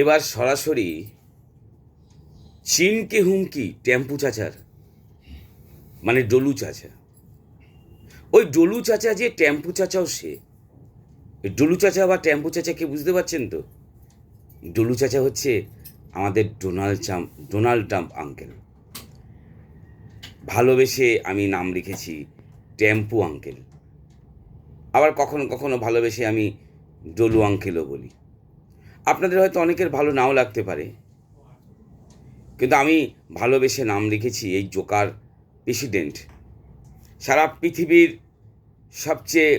এবার সরাসরি চীনকে হুমকি টেম্পু চাচার মানে ডলু চাচা। ওই ডলু চাচা যে টেম্পু চাচাও সে। ডলু চাচা বা টেম্পু চাচাকে বুঝতে পারছেন তো? ডলু চাচা হচ্ছে আমাদের Donald Trump Donald Trump uncle. ভালোবেসে আমি নাম লিখেছি টেম্পু আঙ্কেল। আবার কখনো কখনো ভালোবেসে আমি ডলু আঙ্কেলও বলি। আপনাদের হয়তো অনেকের ভালো নাও লাগতে পারে। কিন্তু আমি ভালোবেসে নাম লিখেছি এই জোকার প্রেসিডেন্ট। সারা পৃথিবীর সবচেয়ে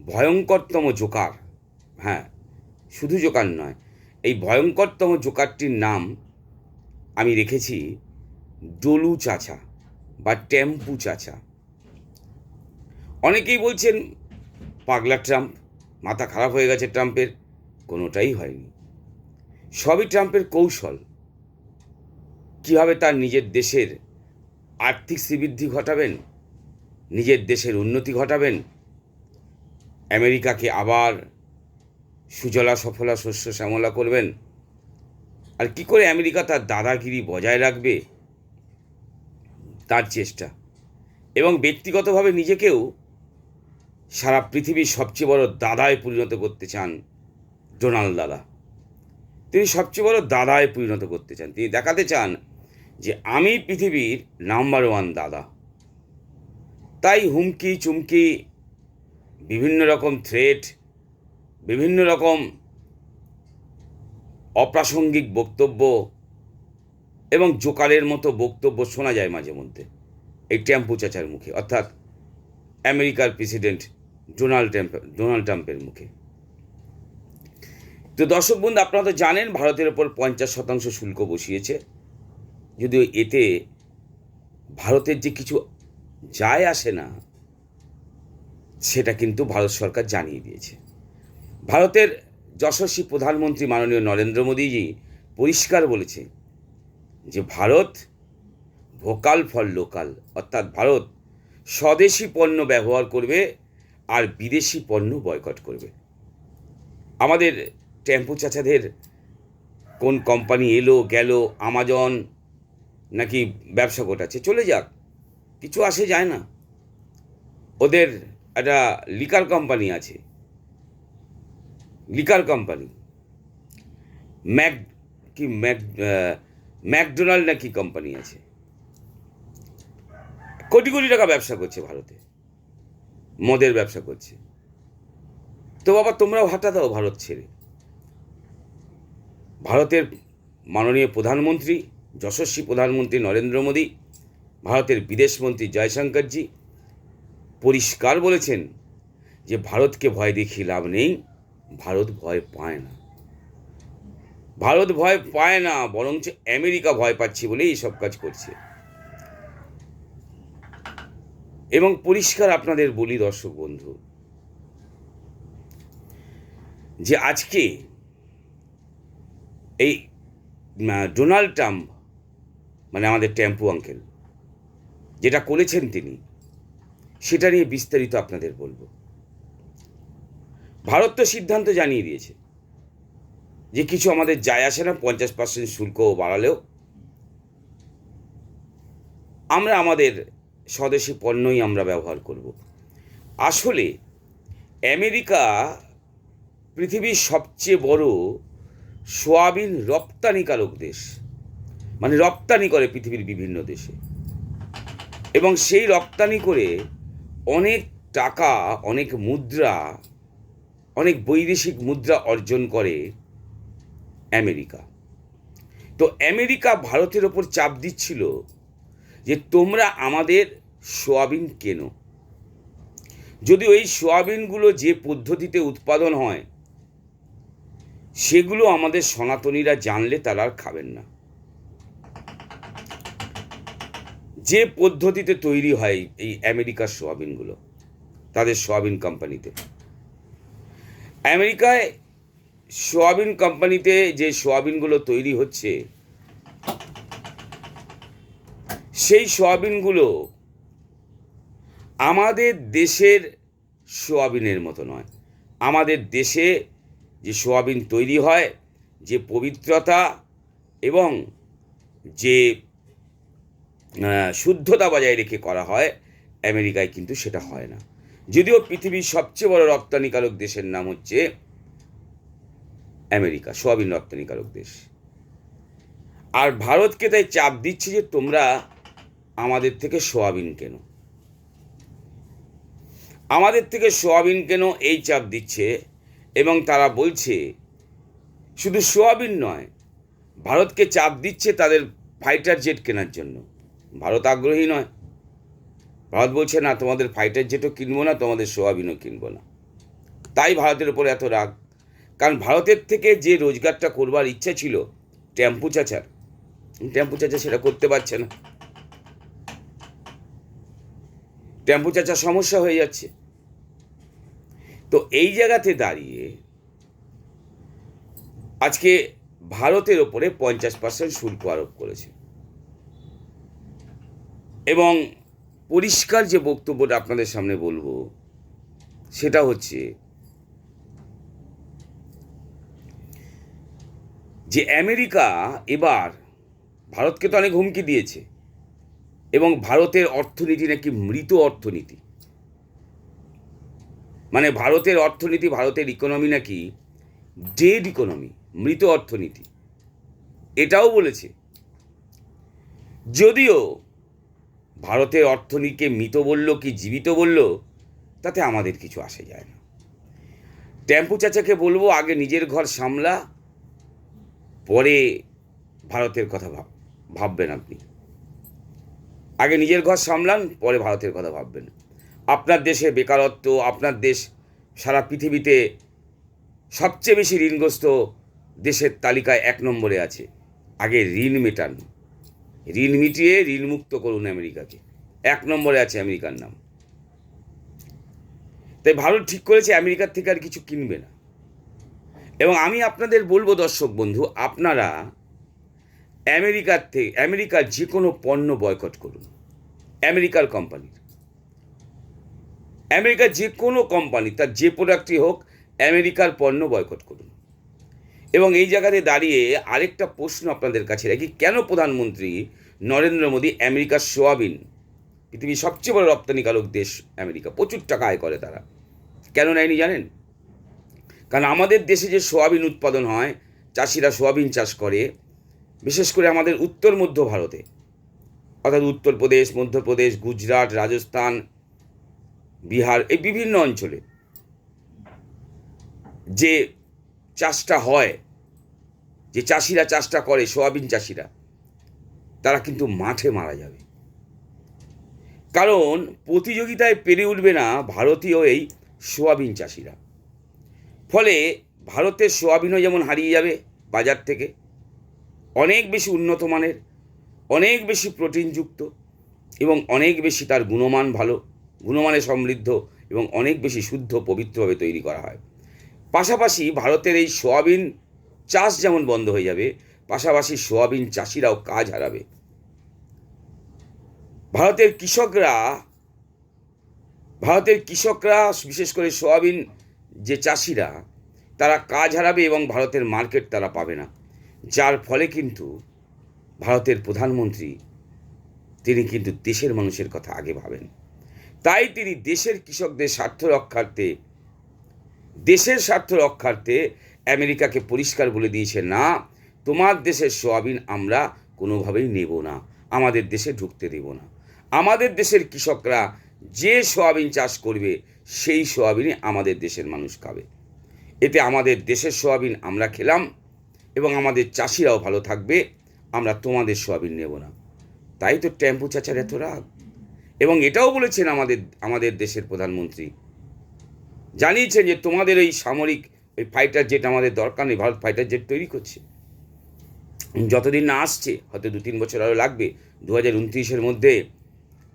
ভয়ঙ্করতম জোকার হ্যাঁ শুধু জোকার নয়, এই ভয়ঙ্করতম জোকারটির নাম আমি রেখেছি ডলু চাচা বা টেম্পু চাচা। অনেকেই বলছেন, পাগলা ট্রাম্প, মাথা খারাপ হয়ে গেছে ট্রাম্পের। কোনোটাই হয়নি। সবই ট্রাম্পের কৌশল। কীভাবে তার নিজের দেশের আর্থিক শ্রীবৃদ্ধি ঘটাবেন, নিজের দেশের উন্নতি ঘটাবেন, আমেরিকাকে আবার সুজলা সফলা শস্য শ্যামলা করবেন, আর কি করে আমেরিকা তার দাদাগিরি বজায় রাখবে, তার চেষ্টা। এবং ব্যক্তিগতভাবে নিজেকেও সারা পৃথিবীর সবচেয়ে বড় দাদায় পরিণত করতে চান ডোনাল্ড দাদা। তিনি সবচেয়ে বড় দাদায় পরিণত করতে চান। তিনি দেখাতে চান যে, আমি পৃথিবীর নাম্বার ওয়ান দাদা। তাই হুমকি, চুমকি, বিভিন্ন রকম থ্রেট বিভিন্ন রকম অপ্রাসঙ্গিক বক্তব্য এবং জোকারের মতো বক্তব্য শোনা যায় মাঝে মধ্যে। এই ট্যাম্পু চাচার মুখে, অর্থাৎ আমেরিকার প্রেসিডেন্ট ডোনাল্ড ট্রাম্প, ডোনাল্ড ট্রাম্পের মুখে। তো দর্শক বন্ধু, আপনারা তো জানেন ভারতের ওপর পঞ্চাশ শতাংশ শুল্ক বসিয়েছে। যদিও এতে ভারতের যে কিছু যায় আসে না, সেটা কিন্তু ভারত সরকার জানিয়ে দিয়েছে। ভারতের যশস্বী প্রধানমন্ত্রী মাননীয় নরেন্দ্র মোদীজি পরিষ্কার বলেছে যে, ভারত ভোকাল ফর লোকাল, অর্থাৎ ভারত স্বদেশি পণ্য ব্যবহার করবে আর বিদেশি পণ্য বয়কট করবে। আমাদের টেম্পু চাচাদের কোন কোম্পানি এলো, গেল, আমাজন নাকি ব্যবসা গোটাচ্ছে চলে যাক, কিছু আসে যায় না। ওদের একটা লিকার কোম্পানি আছে। Liquor company. ম্যাক, কি ম্যাক ম্যাকডোনাল্ড নাকি কোম্পানি আছে? কোটি কোটি টাকা ব্যবসা করছে ভারতে। মদের ব্যবসা করছে। তো বাবা, তোমরাও হাঁটা দাও ভারত ছেড়ে। ভারতের মাননীয় প্রধানমন্ত্রী, যশস্বী প্রধানমন্ত্রী নরেন্দ্র মোদী, ভারতের বিদেশমন্ত্রী জয়শঙ্করজি পরিষ্কার বলেছেন যে ভারতকে ভয় দেখিয়ে লাভ নেই, ভারত ভয় পায় না। ভারত ভয় পায় না, বরঞ্চ আমেরিকা ভয় পাচ্ছে বলেই এইসব কাজ করছে। এবং পরিষ্কার আপনাদের বলি দর্শক বন্ধু, যে আজকে এই ডোনাল্ড ট্রাম্প মানে আমাদের টেম্পু আঙ্কেল, যেটা করেছেন তিনি, সেটা নিয়ে বিস্তারিত আপনাদের বলব। ভারত তো সিদ্ধান্ত জানিয়ে দিয়েছে যে কিছু আমাদের যায় আসে না, পঞ্চাশ পার্সেন্ট শুল্ক বাড়ালেও। আমরা আমাদের স্বদেশি পণ্যই আমরা ব্যবহার করব। আসলে আমেরিকা পৃথিবীর সবচেয়ে বড় সোয়াবিন রপ্তানিকারক দেশ। মানে রপ্তানি করে পৃথিবীর বিভিন্ন দেশে। এবং সেই রপ্তানি করে অনেক টাকা, অনেক মুদ্রা, অনেক বৈদেশিক মুদ্রা অর্জন করে আমেরিকা। তো আমেরিকা ভারতের ওপর চাপ দিচ্ছিল যে, তোমরা আমাদের সোয়াবিন কেনো? যদিও এই সোয়াবিনগুলো যে পদ্ধতিতে উৎপাদন হয় সেগুলো আমাদের সনাতনীরা জানলে তারা আর খাবেন না। যে পদ্ধতিতে তৈরি হয় এই আমেরিকার সোয়াবিনগুলো, তাদের সোয়াবিন কোম্পানিতে। আমেরিকায় সোয়াবিন কোম্পানিতে যে সোয়াবিনগুলো তৈরি হচ্ছে, সেই সোয়াবিনগুলো আমাদের দেশের সোয়াবিনের মতো নয়। আমাদের দেশে যে সোয়াবিন তৈরি হয়, যে পবিত্রতা এবং যে শুদ্ধতা বজায় রেখে করা হয়, আমেরিকায় কিন্তু সেটা হয় না। যদিও পৃথিবীর সবচেয়ে বড় রপ্তানিকারক দেশের নাম হচ্ছে আমেরিকা, সোয়াবিন রপ্তানিকারক দেশ। আর ভারতকে তাই চাপ দিচ্ছে যে তোমরা আমাদের থেকে সোয়াবিন কেনো। আমাদের থেকে সোয়াবিন কেন এই চাপ দিচ্ছে এবং তারা বলছে, শুধু সোয়াবিন নয়, ভারতকে চাপ দিচ্ছে তাদের ফাইটার জেট কেনার জন্য। ভারত আগ্রহী নয়। ভারত বলছে, না, তোমাদের ফাইটার জেটও কিনবো না, তোমাদের সোয়াবিনও কিনবো না। তাই ভারতের ওপর এত রাগ। কারণ ভারতের থেকে যে রোজগারটা করবার ইচ্ছা ছিল, টেম্পু চাচার, টেম্পু চাচা সেটা করতে পারছে না। টেম্পু চাচার সমস্যা হয়ে যাচ্ছে। তো এই জায়গাতে দাঁড়িয়ে আজকে ভারতের ওপরে পঞ্চাশ পার্সেন্ট শুল্ক আরোপ করেছে। এবং পরিষ্কার যে বক্তব্যটা আপনাদের সামনে বলব, সেটা হচ্ছে যে আমেরিকা এবার ভারতকে তো অনেক হুমকি দিয়েছে এবং ভারতের অর্থনীতি নাকি মৃত অর্থনীতি। মানে ভারতের অর্থনীতি, ভারতের ইকোনমি নাকি ডেড ইকোনমি মৃত অর্থনীতি। এটাও বলেছে। যদিও ভারতের অর্থনীতিকে মৃত বলল কি জীবিত বলল, তাতে আমাদের কিছু আসে যায় না। টেম্পু চাচাকে বলব, আগে নিজের ঘর সামলা, পরে ভারতের কথা ভাব, ভাববেন আপনি। আগে নিজের ঘর সামলান, পরে ভারতের কথা ভাববেন। আপনার দেশে বেকারত্ব, আপনার দেশ সারা পৃথিবীতে সবচেয়ে বেশি ঋণগ্রস্ত দেশের তালিকায় এক নম্বরে আছে। আগে ঋণ মেটান। ঋণ মিটিয়ে ঋণমুক্ত করুন আমেরিকাকে। এক নম্বরে আছে আমেরিকার নাম। তাই ভারত ঠিক করেছে, আমেরিকার থেকে আর কিছু কিনবে না। এবং আমি আপনাদের বলব, দর্শক বন্ধু, আপনারা আমেরিকার থেকে, আমেরিকার যে কোনো পণ্য বয়কট করুন। আমেরিকার কোম্পানির আমেরিকার যে কোনো কোম্পানি তার যে প্রোডাক্টই হোক, আমেরিকার পণ্য বয়কট করুন। এবং এই জায়গাতে দাঁড়িয়ে আরেকটা প্রশ্ন আপনাদের কাছে রাখি, কেন প্রধানমন্ত্রী নরেন্দ্র মোদী আমেরিকার সোয়াবিন, পৃথিবীর সবচেয়ে বড় রপ্তানিকারক দেশ আমেরিকা, প্রচুর টাকা আয় করে তারা। কেন নেয়নি জানেন? কারণ আমাদের দেশে যে সোয়াবিন উৎপাদন হয়, চাষিরা সোয়াবিন চাষ করে, বিশেষ করে আমাদের উত্তর মধ্য ভারতে, অর্থাৎ উত্তরপ্রদেশ, মধ্যপ্রদেশ, গুজরাট, রাজস্থান বিহার, এই বিভিন্ন অঞ্চলে। যে চাষটা হয়, যে চাষিরা চাষটা করে, সোয়াবিন চাষিরা, তারা কিন্তু মাঠে মারা যাবে। কারণ প্রতিযোগিতায় পেরে উঠবে না ভারতীয় এই সোয়াবিন চাষিরা। ফলে ভারতের সোয়াবিনও যেমন হারিয়ে যাবে বাজার থেকে, অনেক বেশি উন্নত মানের, অনেক বেশি প্রোটিনযুক্ত এবং অনেক বেশি তার গুণমান ভালো। গুণমানে সমৃদ্ধ এবং অনেক বেশি শুদ্ধ, পবিত্রভাবে তৈরি করা হয়। পাশাপাশি ভারতের এই সোয়াবিন চাষ যেমন বন্ধ হয়ে যাবে, পাশাপাশি সোয়াবিন চাষিরাও কাজ হারাবে। ভারতের কৃষকরা ভারতের কৃষকরা, বিশেষ করে সোয়াবিন যে চাষিরা, তারা কাজ হারাবে এবং ভারতের মার্কেট তারা পাবে না। যার ফলে কিন্তু ভারতের প্রধানমন্ত্রী, তিনি কিন্তু দেশের মানুষের কথা আগে ভাবেন। তাই তিনি দেশের কৃষকদের স্বার্থ রক্ষার্থে, দেশের স্বার্থ রক্ষার্থে আমেরিকাকে পরিষ্কার বলে দিয়েছে, না, তোমার দেশের সোয়াবিন আমরা কোনোভাবেই নেব না, আমাদের দেশে ঢুকতে দেব না। আমাদের দেশের কৃষকরা যে সোয়াবিন চাষ করবে, সেই সোয়াবিনই আমাদের দেশের মানুষ খাবে। এতে আমাদের দেশের সোয়াবিন আমরা খেলাম এবং আমাদের চাষিরাও ভালো থাকবে, আমরা তোমাদের সোয়াবিন নেব না। তাই তো টেম্পু চাচার এত রাগ। এবং এটাও বলেছেন আমাদের আমাদের দেশের প্রধানমন্ত্রী। জানিয়েছেন যে তোমাদের এই সামরিক, ওই ফাইটার জেট আমাদের দরকার নেই, ভারত ফাইটার জেট তৈরি করছে। যতদিন না আসছে, হয়তো দু তিন বছর আরও লাগবে দু হাজার উনত্রিশের মধ্যে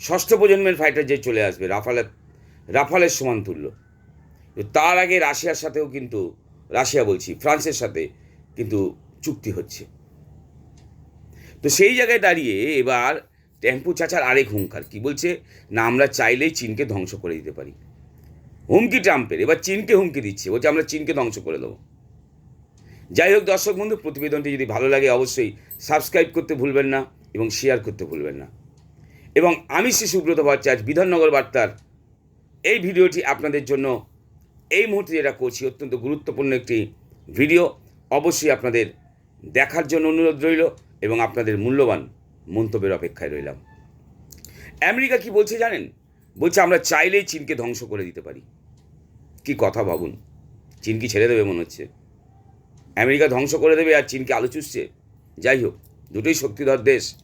ষষ্ঠ প্রজন্মের ফাইটার জেট চলে আসবে রাফালের রাফালের সমান তুল্য। তার আগে রাশিয়ার সাথেও কিন্তু, রাশিয়া বলছি, ফ্রান্সের সাথে কিন্তু চুক্তি হচ্ছে। তো সেই জায়গায় দাঁড়িয়ে এবার টেম্পু চাচার আরেক হুঙ্কার। কি বলছে? না, আমরা চাইলেই চীনকে ধ্বংস করে দিতে পারি। হুমকি ট্রাম্পের, এবার চীনকে হুমকি দিচ্ছে। বলছে, আমরা চীনকে ধ্বংস করে দেবো। যাই হোক দর্শক বন্ধু, প্রতিবেদনটি যদি ভালো লাগে, অবশ্যই সাবস্ক্রাইব করতে ভুলবেন না এবং শেয়ার করতে ভুলবেন না। এবং আমি শ্রী সুব্রত ভট্টাচার্য, বিধাননগর বার্তার। এই ভিডিওটি আপনাদের জন্য এই মুহূর্তে যেটা করছি, অত্যন্ত গুরুত্বপূর্ণ একটি ভিডিও। অবশ্যই আপনাদের দেখার জন্য অনুরোধ রইল এবং আপনাদের মূল্যবান মন্তব্যের অপেক্ষায় রইলাম। আমেরিকা কি বলছে জানেন? বলছে আমরা চাইলেই চীনকে ধ্বংস করে দিতে পারি। কি কথা ভাবুন? চীন কি ছেড়ে দেবে মনে হচ্ছে? আমেরিকা ধ্বংস করে দেবে আর চীনকে আলো চুষছে? যাই হোক, দুটোই শক্তিধর দেশ।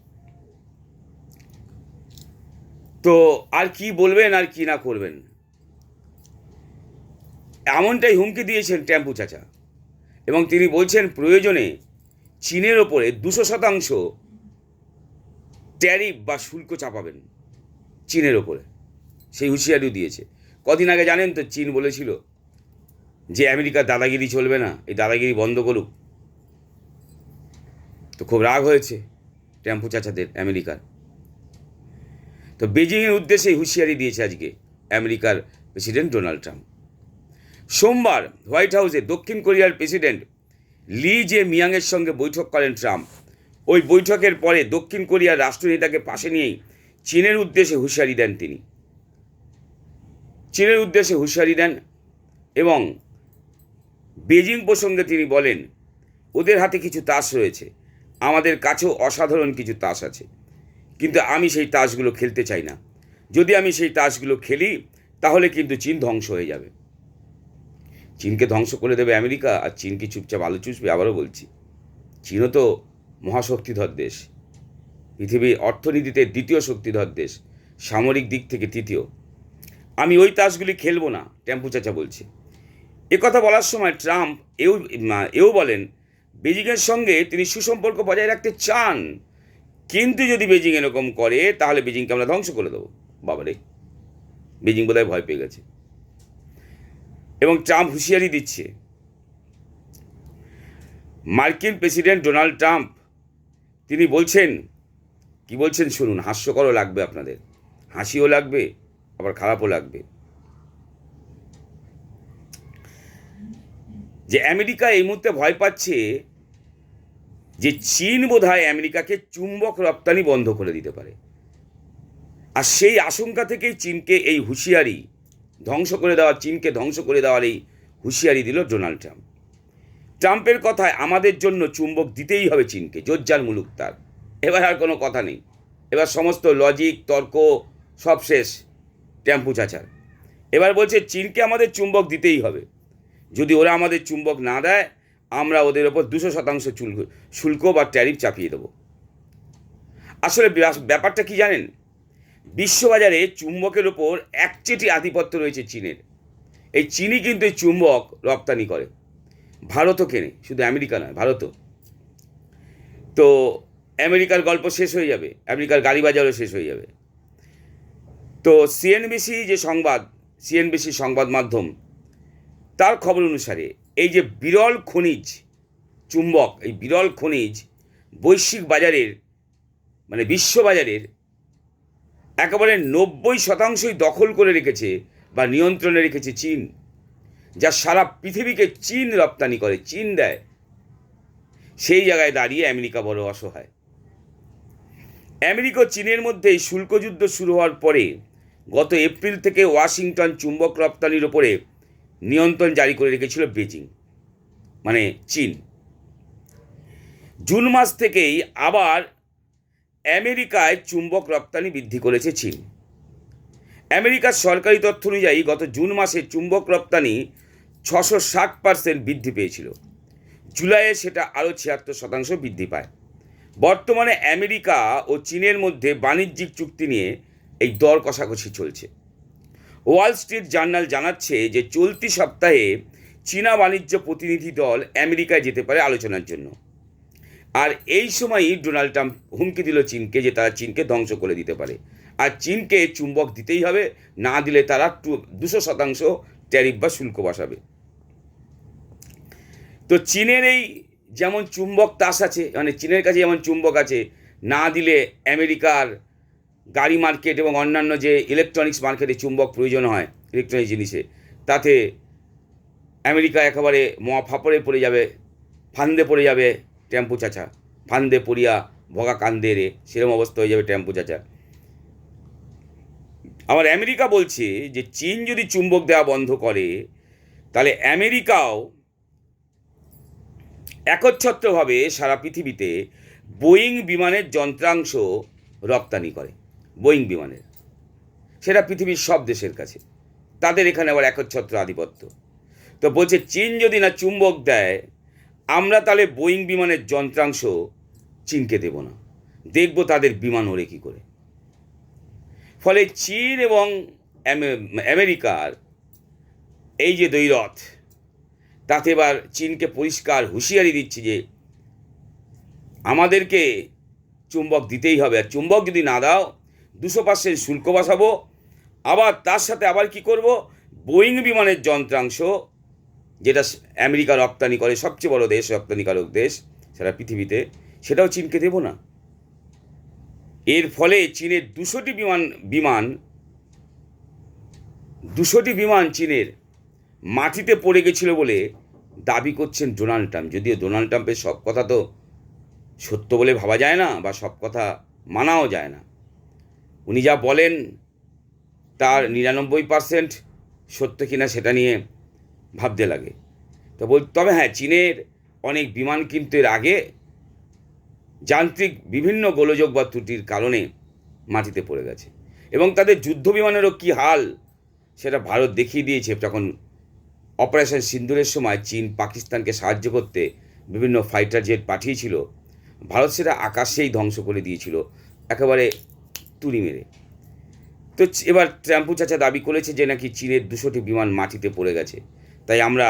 তো আর কি বলবেন আর কি না করবেন? এমনটাই হুমকি দিয়েছেন টেম্পু চাচা। এবং তিনি বলছেন প্রয়োজনে চীনের ওপরে দুশো শতাংশ ট্যারিফ বা শুল্ক চাপাবেন চীনের ওপরে। সেই হুঁশিয়ারিও দিয়েছে। কদিন আগে জানেন তো, চীন বলেছিল যে আমেরিকার দাদাগিরি চলবে না, এই দাদাগিরি বন্ধ করুক। তো খুব রাগ হয়েছে টেম্পু চাচাদের, আমেরিকার। তো বেজিংয়ের উদ্দেশ্যে হুঁশিয়ারি দিয়েছে আজকে আমেরিকার প্রেসিডেন্ট ডোনাল্ড ট্রাম্প। সোমবার হোয়াইট হাউসে দক্ষিণ কোরিয়ার প্রেসিডেন্ট লি জে মিয়াংয়ের সঙ্গে বৈঠক করেন ট্রাম্প। ওই বৈঠকের পরে দক্ষিণ কোরিয়ার রাষ্ট্রনেতাকে পাশে নিয়েই চীনের উদ্দেশ্যে হুঁশিয়ারি দেন তিনি। চীনের উদ্দেশ্যে হুঁশিয়ারি দেন এবং বেজিং প্রসঙ্গে তিনি বলেন, ওদের হাতে কিছু তাস রয়েছে। আমাদের কাছেও অসাধারণ কিছু তাস আছে। কিন্তু আমি সেই তাসগুলো খেলতে চাই না। যদি আমি সেই তাসগুলো খেলি, তাহলে কিন্তু চীন ধ্বংস হয়ে যাবে। চীনকে ধ্বংস করে দেবে আমেরিকা, আর চীন কি চুপচাপ আলো চুষবে? আবারও বলছি, চীনও তো মহাশক্তিধর দেশ। পৃথিবীর অর্থনীতিতে দ্বিতীয় শক্তিধর দেশ, সামরিক দিক থেকে তৃতীয়। আমি ওই তাসগুলি খেলব না, টেম্পু চাচা বলছে। কথা বলার সময় ট্রাম্প এও এও বলেন, বেজিংয়ের সঙ্গে তিনি সুসম্পর্ক বজায় রাখতে চান। কিন্তু যদি বেজিং এরকম করে, তাহলে বেজিংকে আমরা ধ্বংস করে দেবো। বাবারে, বেজিং বোধহয় ভয় পেয়ে গেছে। এবং ট্রাম্প হুঁশিয়ারি দিচ্ছে, মার্কিন প্রেসিডেন্ট ডোনাল্ড ট্রাম্প তিনি বলছেন, কি বলছেন শুনুন, হাস্যকরও লাগবে আপনাদের। হাসিও লাগবে, আবার খারাপও লাগবে। যে আমেরিকা এই মুহূর্তে ভয় পাচ্ছে, যে চীন বোধহয় আমেরিকাকে চুম্বক রপ্তানি বন্ধ করে দিতে পারে। আর সেই আশঙ্কা থেকেই চীনকে এই হুঁশিয়ারি ধ্বংস করে দেওয়া, চীনকে ধ্বংস করে দেওয়ার এই হুঁশিয়ারি দিল ডোনাল্ড ট্রাম্প। ট্রাম্পের কথায় আমাদের জন্য চুম্বক দিতেই হবে চীনকে জোজ্জার মুলুক তার। এবার আর কোনো কথা নেই। এবার সমস্ত লজিক তর্ক সব শেষ টেম্পু চাচার। এবার বলছে, চীনকে আমাদের চুম্বক দিতেই হবে। যদি ওরা আমাদের চুম্বক না দেয়, আমরা ওদের ওপর দুশো শতাংশ শুল্ক শুল্ক বা ট্যারিফ চাপিয়ে দেবো। আসলে ব্যাপারটা কি জানেন? বিশ্ববাজারে চুম্বকের ওপর একচেটি আধিপত্য রয়েছে চীনের। এই চীনই কিন্তু এই চুম্বক রপ্তানি করে। ভারতও কেনে, শুধু আমেরিকা নয়, ভারতও। তো আমেরিকার গল্প শেষ হয়ে যাবে, আমেরিকার গাড়ি বাজারও শেষ হয়ে যাবে। তো সিএনবিসি যে সংবাদ সিএনবিসি সংবাদ মাধ্যম, তার খবর অনুসারে এই যে বিরল খনিজ চুম্বক, এই বিরল খনিজ বৈশ্বিক বাজারের মানে বিশ্ববাজারের একেবারে নব্বই শতাংশই দখল করে রেখেছে বা নিয়ন্ত্রণে রেখেছে চীন। যা সারা পৃথিবীকে চীন রপ্তানি করে, চীন দেয়। সেই জায়গায় দাঁড়িয়ে আমেরিকা বড় অসহায়। আমেরিকা চীনের মধ্যে শুল্কযুদ্ধ শুরু হওয়ার পরে গত এপ্রিল থেকে ওয়াশিংটন চুম্বক রপ্তানির ওপরে নিয়ন্ত্রণ জারি করে রেখেছিল বেজিং মানে চীন। জুন মাস থেকেই আবার আমেরিকায় চুম্বক রপ্তানি বৃদ্ধি করেছে চীন। আমেরিকার সরকারি তথ্য অনুযায়ী গত জুন মাসে চুম্বক রপ্তানি ছশো ষাট পার্সেন্ট বৃদ্ধি পেয়েছিল। জুলাইয়ে সেটা আরও ছিয়াত্তর শতাংশ বৃদ্ধি পায়। বর্তমানে আমেরিকা ও চীনের মধ্যে বাণিজ্যিক চুক্তি নিয়ে এই দর কষাকষি চলছে। ওয়াল স্ট্রিট জার্নাল জানাচ্ছে যে চলতি সপ্তাহে চীনা বাণিজ্য প্রতিনিধি দল আমেরিকায় যেতে পারে আলোচনার জন্য। আর এই সময়ই ডোনাল্ড ট্রাম্প হুমকি দিল চীনকে যে তারা চীনকে ধ্বংস করে দিতে পারে। আর চীনকে চুম্বক দিতেই হবে, না দিলে তারা দুশো শতাংশ ট্যারিফ বা শুল্ক বসাবে। তো চীনের এই যেমন চুম্বক তাস আছে মানে চীনের কাছে যেমন চুম্বক আছে, না দিলে আমেরিকার গাড়ি মার্কেট এবং অন্যান্য যে ইলেকট্রনিক্স মার্কেটে চুম্বক প্রয়োজন হয় ইলেকট্রনিক জিনিসে, তাতে আমেরিকা একেবারে মহা ফাপড়ে পড়ে যাবে, ফান্দে পড়ে যাবে টেম্পু চাচা। ফান্দে পড়িয়া ভগা কান্দে রে সেরকম অবস্থা হয়ে যাবে টেম্পু চাচা। আবার আমেরিকা বলছে যে চীন যদি চুম্বক দেওয়া বন্ধ করে, তাহলে আমেরিকাও একচ্ছত্রভাবে সারা পৃথিবীতে বোয়িং বিমানের যন্ত্রাংশ রপ্তানি করে, বোয়িং বিমানের। সেটা পৃথিবীর সব দেশের কাছে। তাদের এখানে আবার একচ্ছত্র আধিপত্য। তো বলছে, চীন যদি না চুম্বক দেয়, আমরা তাহলে বোয়িং বিমানের যন্ত্রাংশ চীনকে দেব না। দেখব তাদের বিমান ওড়ে কী করে। ফলে চীন এবং আমেরিকার এই যে দৈরথ তাতে এবার চীনকে পরিষ্কার হুঁশিয়ারি দিচ্ছে যে আমাদেরকে চুম্বক দিতেই হবে। আর চুম্বক যদি না দাও, দুশো পার্সেন্ট শুল্ক বসাবো। আবার তার সাথে আবার কি করব? বোয়িং বিমানের যন্ত্রাংশ, যেটা আমেরিকা রপ্তানি করে, সবচেয়ে বড় দেশ, রপ্তানিকারক দেশ সারা পৃথিবীতে, সেটাও চীনকে দেব না। এর ফলে চীনের দুশোটি বিমান বিমান, দুশোটি বিমান চীনের মাটিতে পড়ে গেছিল বলে দাবি করছেন ডোনাল্ড ট্রাম্প। যদিও ডোনাল্ড ট্রাম্পের সব কথা তো সত্য বলে ভাবা যায় না বা সব কথা মানাও যায় না। উনি যা বলেন তার নিরানব্বই পার্সেন্ট সত্য কিনা সেটা নিয়ে ভাবতে লাগে। তো বল, তবে হ্যাঁ চীনের অনেক বিমান কিন্তু এর আগে যান্ত্রিক বিভিন্ন গোলযোগ বা ত্রুটির কারণে মাটিতে পড়ে গেছে। এবং তাদের যুদ্ধ বিমানেরও কী হাল, সেটা ভারত দেখিয়ে দিয়েছে যখন অপারেশন সিন্দুরের সময় চীন পাকিস্তানকে সাহায্য করতে বিভিন্ন ফাইটার জেট পাঠিয়েছিল। ভারত সেটা আকাশেই ধ্বংস করে দিয়েছিল, একেবারে তুড়ি মেরে। তো এবার ট্রাম্পু চাচা দাবি করেছে যে নাকি চীনের দুশোটি বিমান মাটিতে পড়ে গেছে। তাই আমরা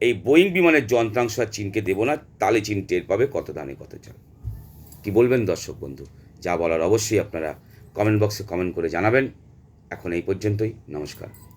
এই বোয়িং বিমানের যন্ত্রাংশ আর চীনকে দেবো না, তাহলে চীন টের পাবে কত দানে কত চাল। কি বলবেন দর্শক বন্ধু? যা বলার অবশ্যই আপনারা কমেন্ট বক্সে কমেন্ট করে জানাবেন। এখন এই পর্যন্তই, নমস্কার।